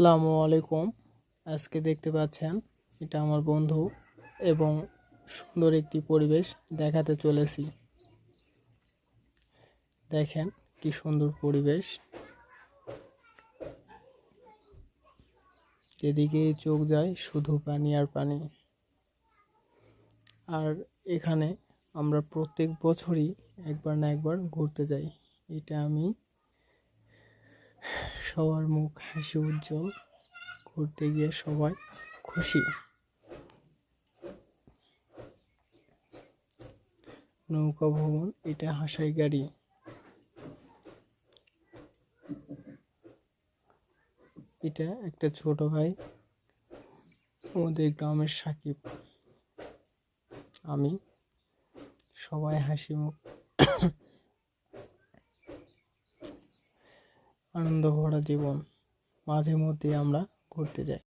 আসসালামু আলাইকুম। আজকে দেখতে পাচ্ছেন, এটা আমার বন্ধু এবং সুন্দর একটি পরিবেশ দেখাতে চলেছি। দেখেন কি সুন্দর পরিবেশ। যেদিকে চোখ যায় শুধু পানি আর পানি। আর এখানে আমরা প্রত্যেক বছরই একবার না একবার ঘুরতে যাই। এটা আমি সবার মুখ হাসি উজ্জ্বল ঘুরতে গিয়ে সবাই খুশি। নৌকা ভবন, এটা হাসাই গাড়ি। এটা একটা ছোট ভাই, আমাদের গ্রামের সাকিব। আমি সবাই হাসি মুখ আনন্দ ভরা জীবন মাঝে মধ্যে আমরা ঘুরতে যাই।